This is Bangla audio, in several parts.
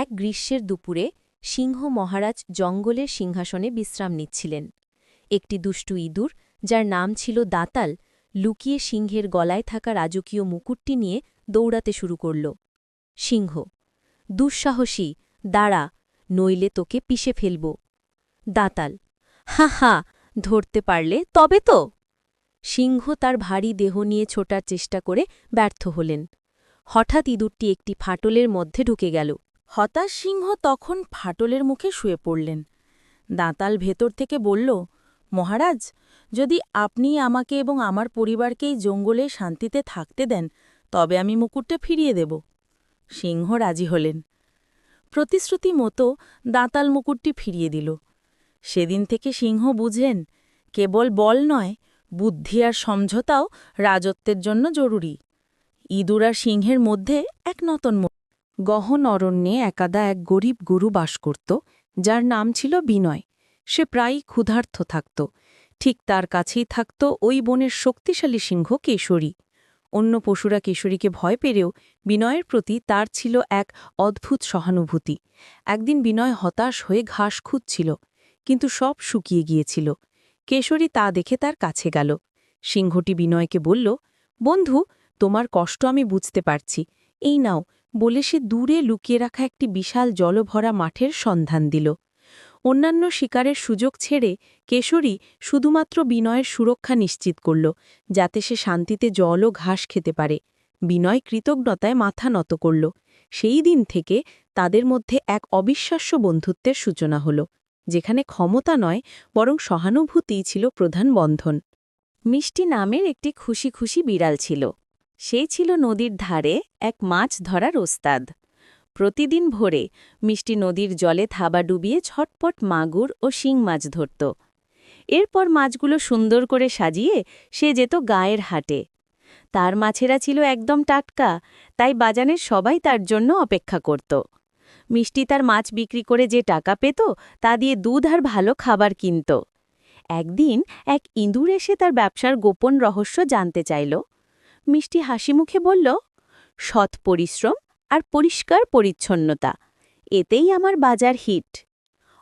এক গ্রীষ্মের দুপুরে সিংহ মহারাজ জঙ্গলের সিংহাসনে বিশ্রাম নিচ্ছিলেন। একটি দুষ্টু ইঁদুর, যার নাম ছিল দাতাল, লুকিয়ে সিংহের গলায় থাকা রাজকীয় মুকুটটি নিয়ে দৌড়াতে শুরু করল। সিংহ, দুঃসাহসী, দাঁড়া, নইলে তোকে পিষে ফেলব। দাতাল, হা হা, ধরতে পারলে, তবে তো। সিংহ তার ভারী দেহ নিয়ে ছোটার চেষ্টা করে ব্যর্থ হলেন। হঠাৎ ইঁদুরটি একটি ফাটলের মধ্যে ঢুকে গেল। হতাশ সিংহ তখন ফাটলের মুখে শুয়ে পড়লেন। দাঁতাল ভেতর থেকে বলল, মহারাজ, যদি আপনি আমাকে এবং আমার পরিবারকেই জঙ্গলে শান্তিতে থাকতে দেন, তবে আমি মুকুটটা ফিরিয়ে দেব সিংহ রাজি হলেন। প্রতিশ্রুতি মতো দাঁতাল মুকুটটি ফিরিয়ে দিল। সেদিন থেকে সিংহ বুঝলেন, কেবল বল নয়, বুদ্ধি আর সমঝোতাও রাজত্বের জন্য জরুরি। ইঁদুর আর সিংহের মধ্যে এক নতন গহন অরণ্যে একাদা এক গরিব গুরু বাস করত, যার নাম ছিল বিনয়। সে প্রায়ই ক্ষুধার্থ থাকত। ঠিক তার কাছেই থাকত ওই বনের শক্তিশালী সিংহ কেশরী। অন্য পশুরা কেশরীকে ভয় পেলেও বিনয়ের প্রতি তার ছিল এক অদ্ভুত সহানুভূতি। একদিন বিনয় হতাশ হয়ে ঘাস খুঁজছিল, কিন্তু সব শুকিয়ে গিয়েছিল। কেশরী তা দেখে তার কাছে গেল। সিংহটি বিনয়কে বলল, বন্ধু, তোমার কষ্ট আমি বুঝতে পারছি। এই নাও বলে সে দূরে লুকিয়ে রাখা একটি বিশাল জলভরা মাঠের সন্ধান দিল। অন্যান্য শিকারের সুযোগ ছেড়ে কেশরী শুধুমাত্র বিনয়ের সুরক্ষা নিশ্চিত করল, যাতে সে শান্তিতে জল ও ঘাস খেতে পারে। বিনয় কৃতজ্ঞতায় মাথা নত করল। সেই দিন থেকে তাদের মধ্যে এক অবিশ্বাস্য বন্ধুত্বের সূচনা হল, যেখানে ক্ষমতা নয়, বরং সহানুভূতিই ছিল প্রধান বন্ধন। মিষ্টি নামের একটি খুশি খুশি বিড়াল ছিল। সেই ছিল নদীর ধারে এক মাছ ধরার ওস্তাদ। প্রতিদিন ভোরে মিষ্টি নদীর জলে থাবা ডুবিয়ে ছটপট মাগুর ও শিং মাছ ধরত। এরপর মাছগুলো সুন্দর করে সাজিয়ে সে যেত গায়ের হাটে। তার মাছেরা ছিল একদম টাটকা, তাই বাজানের সবাই তার জন্য অপেক্ষা করত। মিষ্টি তার মাছ বিক্রি করে যে টাকা পেত, তা দিয়ে দুধ আর ভালো খাবার কিনত। একদিন এক ইঁদুর এসে তার ব্যবসার গোপন রহস্য জানতে চাইল। মিষ্টি হাসি মুখে বলল, সৎ পরিশ্রম আর পরিষ্কার পরিচ্ছন্নতা, এতেই আমার বাজার হিট।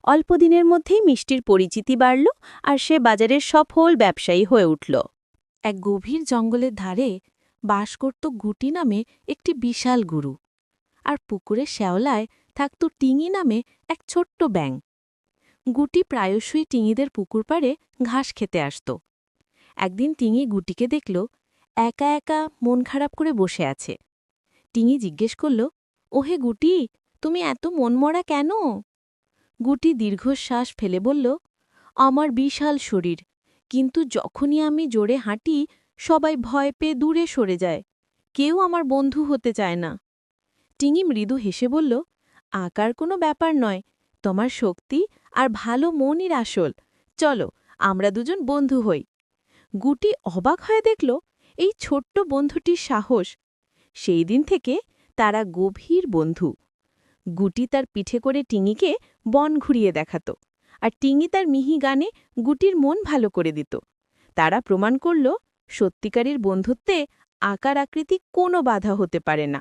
অল্পদিনের মধ্যেই মিষ্টির পরিচিতি বাড়ল আর সে বাজারের সফল ব্যবসায়ী হয়ে উঠল। এক গভীর জঙ্গলের ধারে বাস করত গুটি নামে একটি বিশাল গুরু আর পুকুরের শ্যাওলায় থাকত টিঙি নামে এক ছোট্ট ব্যাং গুটি প্রায়শই টিঙিদের পুকুর পাড়ে ঘাস খেতে আসত। একদিন টিঙি গুটিকে দেখল একা একা মন খারাপ করে বসে আছে। টিঙি জিজ্ঞেস করল, ওহে গুটি, তুমি এত মনমরা কেন? গুটি দীর্ঘশ্বাস ফেলে বলল, আমার বিশাল শরীর, কিন্তু যখনই আমি জোরে হাঁটি, সবাই ভয় পেয়ে দূরে সরে যায়। কেউ আমার বন্ধু হতে চায় না। টিঙি মৃদু হেসে বলল, আকার কোনো ব্যাপার নয়, তোমার শক্তি আর ভালো মনই আসল। চলো, আমরা দুজন বন্ধু হই। গুটি অবাক হয়ে দেখল এই ছোট্ট বন্ধুটির সাহস। সেই দিন থেকে তারা গভীর বন্ধু। গুটি তার পিঠে করে টিঙিকে বন ঘুরিয়ে দেখাত আর টিঙি তার মিহি গানে গুটির মন ভালো করে দিত। তারা প্রমাণ করল, সত্যিকারের বন্ধুত্বে আকার আকৃতি কোনো বাধা হতে পারে না।